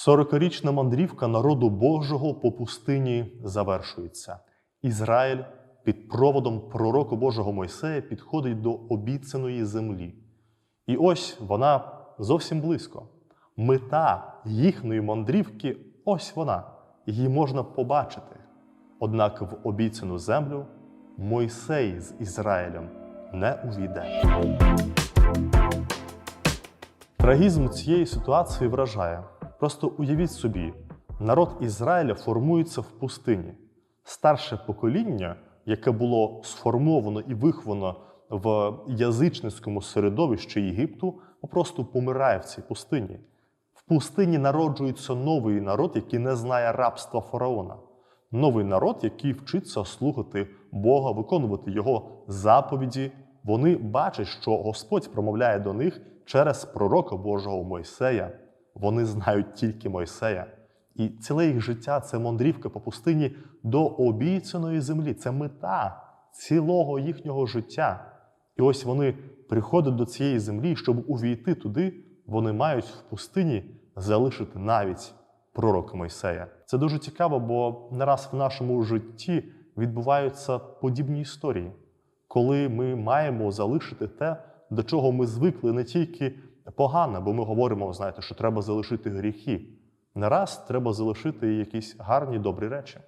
Сорокарічна мандрівка народу Божого по пустині завершується. Ізраїль під проводом пророка Божого Мойсея підходить до обіцяної землі. І ось вона зовсім близько. Мета їхньої мандрівки ось вона. Її можна побачити. Однак в обіцяну землю Мойсей з Ізраїлем не увійде. Трагізм цієї ситуації вражає. Просто уявіть собі, народ Ізраїля формується в пустині. Старше покоління, яке було сформовано і виховано в язичницькому середовищі Єгипту, просто помирає в цій пустині. В пустині народжується новий народ, який не знає рабства фараона. Новий народ, який вчиться слухати Бога, виконувати Його заповіді. Вони бачать, що Господь промовляє до них через пророка Божого Мойсея. Вони знають тільки Мойсея. І ціле їх життя це мандрівка по пустині до обіцяної землі. Це мета цілого їхнього життя. І ось вони приходять до цієї землі, щоб увійти туди, вони мають в пустині залишити навіть пророка Мойсея. Це дуже цікаво, бо не раз в нашому житті відбуваються подібні історії, коли ми маємо залишити те, до чого ми звикли не тільки погано, бо ми говоримо, знаєте, що треба залишити гріхи. Не раз треба залишити якісь гарні добрі речі.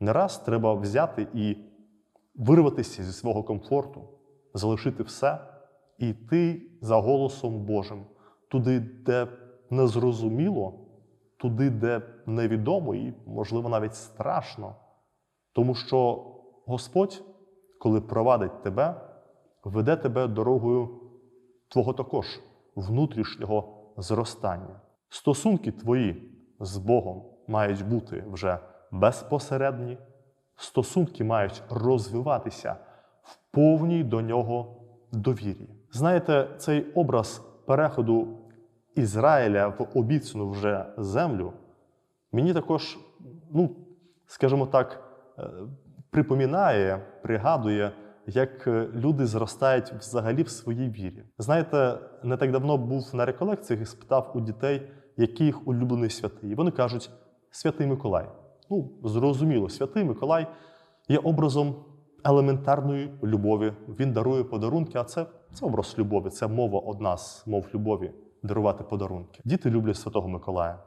Не раз треба взяти і вирватися зі свого комфорту, залишити все і йти за голосом Божим, туди, де незрозуміло, туди, де невідомо і, можливо, навіть страшно. Тому що Господь, коли провадить тебе, веде тебе дорогою твого також внутрішнього зростання. Стосунки твої з Богом мають бути вже безпосередні, стосунки мають розвиватися в повній до нього довірі. Знаєте, цей образ переходу Ізраїля в обіцяну вже землю мені також, ну, скажімо так, е, припоминає, пригадує, як е, люди зростають взагалі в своїй вірі. Знаєте, не так давно був на реколекціях і спитав у дітей, який їх улюблений святий. І вони кажуть, святий Миколай. Ну, зрозуміло, святий Миколай є образом елементарної любові. Він дарує подарунки, а це, це образ любові, це мова одна з мов любові дарувати подарунки. Діти люблять Святого Миколая.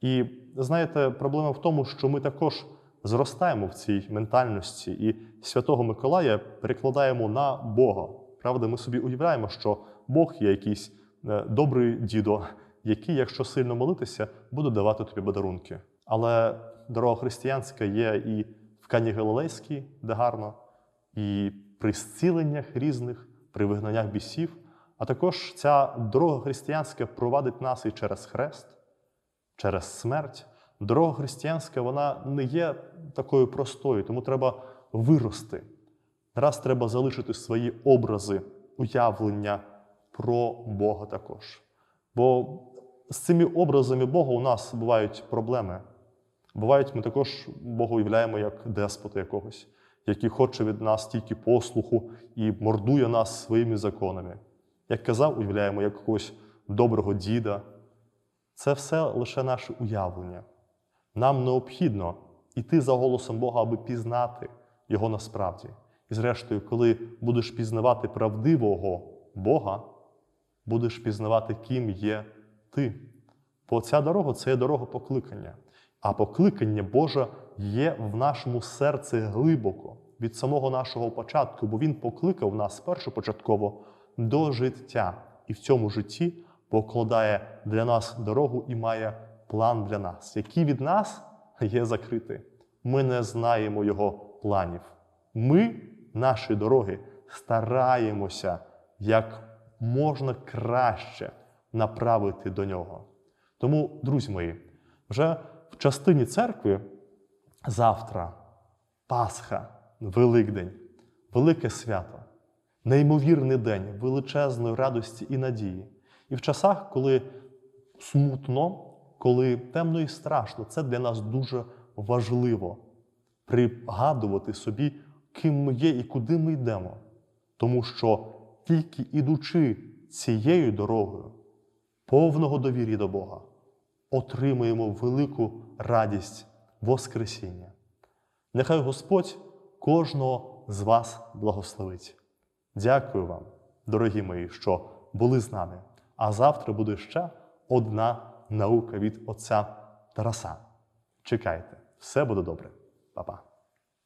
І знаєте, проблема в тому, що ми також зростаємо в цій ментальності і Святого Миколая перекладаємо на Бога. Правда, ми собі уявляємо, що Бог є якийсь е, добрий дідо, який, якщо сильно молитися, буде давати тобі подарунки. Але дорога християнська є і в Кані Галилейській, де гарно, і при зціленнях різних, при вигнаннях бісів. А також ця дорога християнська провадить нас і через хрест, через смерть. Дорога християнська вона не є такою простою, тому треба вирости. Раз треба залишити свої образи, уявлення про Бога також. Бо з цими образами Бога у нас бувають проблеми. Бувають, ми також Бога уявляємо як деспота якогось, який хоче від нас тільки послуху і мордує нас своїми законами. Як казав, уявляємо як якогось доброго діда. Це все лише наше уявлення. Нам необхідно йти за голосом Бога, аби пізнати Його насправді. І зрештою, коли будеш пізнавати правдивого Бога, будеш пізнавати, ким є ти. Бо ця дорога це є дорога покликання. А покликання Боже є в нашому серці глибоко від самого нашого початку, бо Він покликав нас першопочатково до життя. І в цьому житті покладає для нас дорогу і має план для нас, який від нас є закритий. Ми не знаємо його планів. Ми, наші дороги, стараємося як можна краще направити до нього. Тому, друзі мої, вже в частині церкви завтра Пасха, Великдень, велике свято, неймовірний день величезної радості і надії. І в часах, коли смутно, коли темно і страшно, це для нас дуже важливо пригадувати собі, ким ми є і куди ми йдемо. Тому що тільки ідучи цією дорогою, повного довір'я до Бога, отримуємо велику радість Воскресіння. Нехай Господь кожного з вас благословить. Дякую вам, дорогі мої, що були з нами. А завтра буде ще одна наука від отця Тараса. Чекайте, все буде добре. Па-па.